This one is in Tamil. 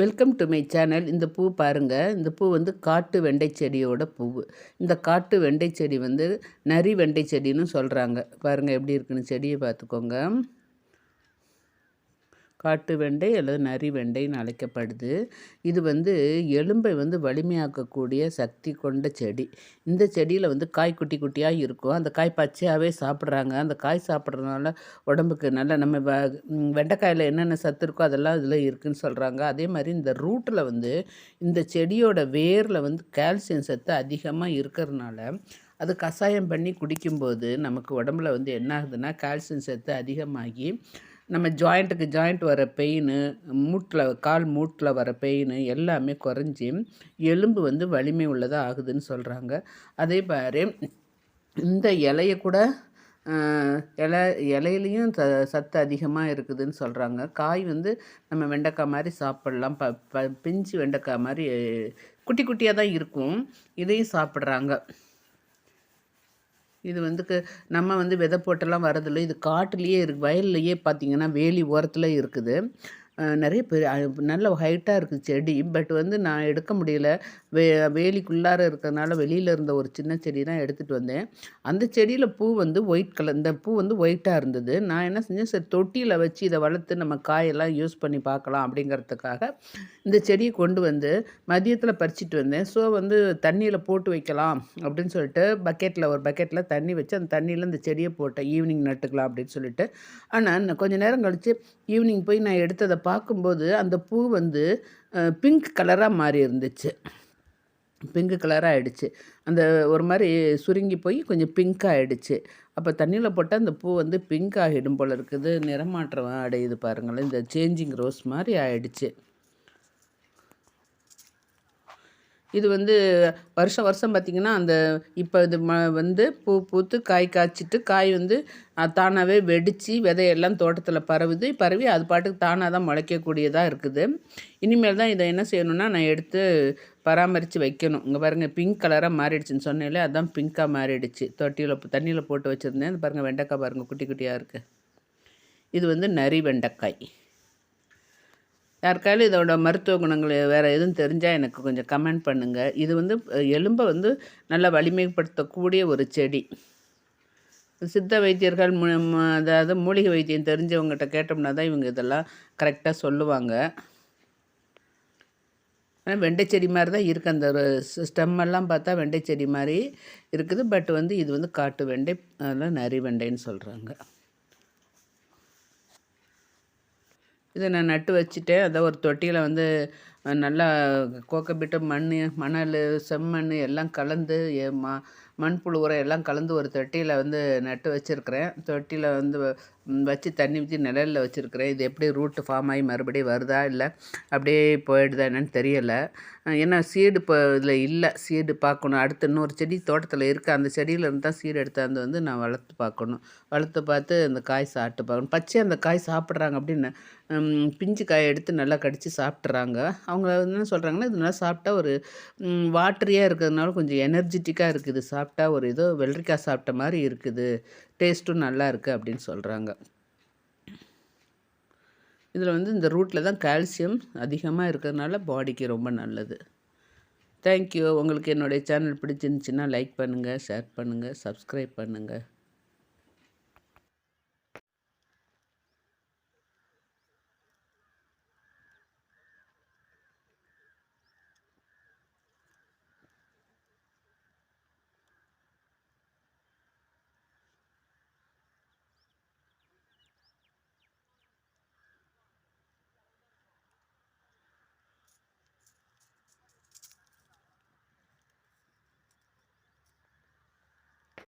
வெல்கம் டு மை சேனல் இந்த பூ பாருங்கள் இந்த பூ வந்து காட்டு வெண்டை செடியோட பூ. இந்த காட்டு வெண்டை செடி வந்து நரி வெண்டை செடின்னு சொல்கிறாங்க பாருங்கள் எப்படி இருக்குன்னு செடியை பார்த்துக்கோங்க. காட்டு வெண்டை அல்லது நரி வெண்டைன்னு அழைக்கப்படுது. இது வந்து எலும்பை வந்து வலிமையாக்கக்கூடிய சக்தி கொண்ட செடி. இந்த செடியில் வந்து காய் குட்டி குட்டியாக இருக்கும். அந்த காய் பச்சையாகவே சாப்பிட்றாங்க. அந்த காய் சாப்பிட்றதுனால உடம்புக்கு நல்ல நம்ம வ வெண்டைக்காயில் என்னென்ன சத்து இருக்கோ அதெல்லாம் இதில் இருக்குதுன்னு சொல்கிறாங்க அதே மாதிரி இந்த ரூட்டில் வந்து இந்த செடியோட வேரில் வந்து கால்சியம் சத்து அதிகமாக இருக்கிறதுனால அது கஷாயம் பண்ணி குடிக்கும்போது நமக்கு உடம்புல வந்து என்ன ஆகுதுன்னா கால்சியம் சத்து அதிகமாகி நம்ம ஜாயிண்ட்டுக்கு ஜாயிண்ட் வர பெயின் மூட்டில் கால் மூட்டில் வர பெயின் எல்லாமே குறைஞ்சி எலும்பு வந்து வலிமை உள்ளதாக ஆகுதுன்னு சொல்கிறாங்க அதே மாதிரி இந்த இலையை கூட இலை இலையிலையும் ச சத்து அதிகமாக இருக்குதுன்னு சொல்கிறாங்க காய் வந்து நம்ம வெண்டைக்காய் மாதிரி சாப்பிட்லாம். ப ப பிஞ்சு வெண்டைக்காய் மாதிரி குட்டி குட்டியாக தான் இருக்கும். இதையும் சாப்பிட்றாங்க. இது வந்து நம்ம வந்து விதை போட்டெல்லாம் வரதில்லை. இது காட்டுலேயே இருக்குது வயல்லையே பார்த்திங்கன்னா வேலி ஓரத்தில் இருக்குது. நிறைய பெரிய நல்ல ஹைட்டாக இருக்குது செடி. பட் வந்து நான் எடுக்க முடியல. வே வேலிக்குள்ளார இருக்கிறதுனால வெளியில் இருந்த ஒரு சின்ன செடி தான் எடுத்துகிட்டு வந்தேன். அந்த செடியில் பூ வந்து ஒயிட் கலர் இந்த பூ வந்து ஒயிட்டாக இருந்தது. நான் என்ன செஞ்சேன் சரி தொட்டியில் வச்சு இதை வளர்த்து நம்ம காயெல்லாம் யூஸ் பண்ணி பார்க்கலாம் அப்படிங்கிறதுக்காக இந்த செடியை கொண்டு வந்து மதியத்தில் பறிச்சிட்டு வந்தேன். ஸோ வந்து தண்ணியில் போட்டு வைக்கலாம் அப்படின்னு சொல்லிட்டு பக்கெட்டில் ஒரு பக்கெட்டில் தண்ணி வச்சு அந்த தண்ணியில் இந்த செடியை போட்டேன். ஈவினிங் நட்டுக்கலாம் அப்படின்னு சொல்லிட்டு. ஆனால் கொஞ்சம் நேரம் கழித்து ஈவினிங் போய் நான் எடுத்ததை பார்க்கும்போது அந்த பூ வந்து பிங்க் கலராக மாறி இருந்துச்சு பிங்க் கலராக ஆகிடுச்சு அந்த ஒரு மாதிரி சுருங்கி போய் கொஞ்சம் பிங்க் ஆகிடுச்சு அப்போ தண்ணியில் போட்டால் அந்த பூ வந்து பிங்க் ஆகிடும் போல் இருக்குது. நிறமாற்றம் அடையுது பாருங்களேன். இந்த சேஞ்சிங் ரோஸ் மாதிரி ஆகிடுச்சு இது வந்து வருஷம் வருஷம் பார்த்திங்கன்னா அந்த இப்போ இது ம வந்து பூ பூத்து காய் காய்ச்சிட்டு காய் வந்து தானாகவே வெடித்து விதையெல்லாம் தோட்டத்தில் பரவுது. பரவி அது பாட்டுக்கு தானாக தான் முளைக்கக்கூடியதாக இருக்குது. இனிமேல் தான் இதை என்ன செய்யணும்னா நான் எடுத்து பராமரித்து வைக்கணும். இங்கே பாருங்கள் பிங்க் கலராக மாறிடுச்சுன்னு சொன்னேன்ல அதுதான் பிங்க்காக மாறிடுச்சு. தொட்டியில் தண்ணியில் போட்டு வச்சுருந்தேன். பாருங்கள் வெண்டைக்காய் பாருங்கள் குட்டி குட்டியாக இருக்குது இது வந்து நரி வெண்டைக்காய். யாருக்காலும் இதோட மருத்துவ குணங்கள் வேறு எதுவும் தெரிஞ்சால் எனக்கு கொஞ்சம் கமெண்ட் பண்ணுங்கள் இது வந்து எலும்பை வந்து நல்லா வலிமைப்படுத்தக்கூடிய ஒரு செடி. சித்த வைத்தியர்கள் மு அதாவது மூலிகை வைத்தியம் தெரிஞ்சவங்ககிட்ட கேட்டோம்னா தான் இவங்க இதெல்லாம் கரெக்டாக சொல்லுவாங்க. ஆனால் வெண்டைச்செடி மாதிரி தான் இருக்குது அந்த ஸ்டெம்மெல்லாம் பார்த்தா வெண்டைச்செடி மாதிரி இருக்குது. பட் வந்து இது வந்து காட்டு வெண்டை அதெல்லாம் நரி வெண்டைன்னு சொல்கிறாங்க இதை நான் நட்டு வச்சுட்டேன். அதை ஒரு தொட்டியில் வந்து நல்லா கோக்கப்பிட்டு மண் மணல் செம்மண் எல்லாம் கலந்து ம மண்புழு உரம் எல்லாம் கலந்து ஒரு தொட்டியில் வந்து நட்டு வச்சுருக்கிறேன். தொட்டியில் வந்து வச்சு தண்ணி ஊற்றி நிழலில் வச்சுருக்கிறேன். இது எப்படி ரூட்டு ஃபார்ம் ஆகி மறுபடியும் வருதா இல்லை அப்படியே போயிடுதா என்னன்னு தெரியலை. ஏன்னா சீடு இப்போ இதில் இல்லை சீடு பார்க்கணும். அடுத்து இன்னொரு செடி தோட்டத்தில் இருக்குது அந்த செடியிலேருந்து தான் சீடு எடுத்தாந்து வந்து நான் வளர்த்து பார்க்கணும். வளர்த்து பார்த்து அந்த காய் சாப்பிட்டு பார்க்கணும். பச்சை அந்த காய் சாப்பிட்றாங்க அப்படின்னு பிஞ்சு காயை எடுத்து நல்லா கடித்து சாப்பிட்றாங்க அவங்க என்ன சொல்கிறாங்கன்னா இது நல்லா சாப்பிட்டா ஒரு வாட்டரியாக இருக்கிறதுனால கொஞ்சம் எனர்ஜெட்டிக்காக இருக்குது. சாப்பிட்டா ஒரு ஏதோ வெள்ளரிக்காய் சாப்பிட்ட மாதிரி இருக்குது. டேஸ்ட்டும் நல்லா இருக்குது அப்படின்னு சொல்கிறாங்க இதில் வந்து இந்த ரூட்டில் தான் கால்சியம் அதிகமாக இருக்கிறதுனால பாடிக்கு ரொம்ப நல்லது. தேங்க்யூ உங்களுக்கு என்னுடைய சேனல் பிடிச்சிருந்துச்சின்னா லைக் பண்ணுங்கள் ஷேர் பண்ணுங்கள் சப்ஸ்கிரைப் பண்ணுங்கள்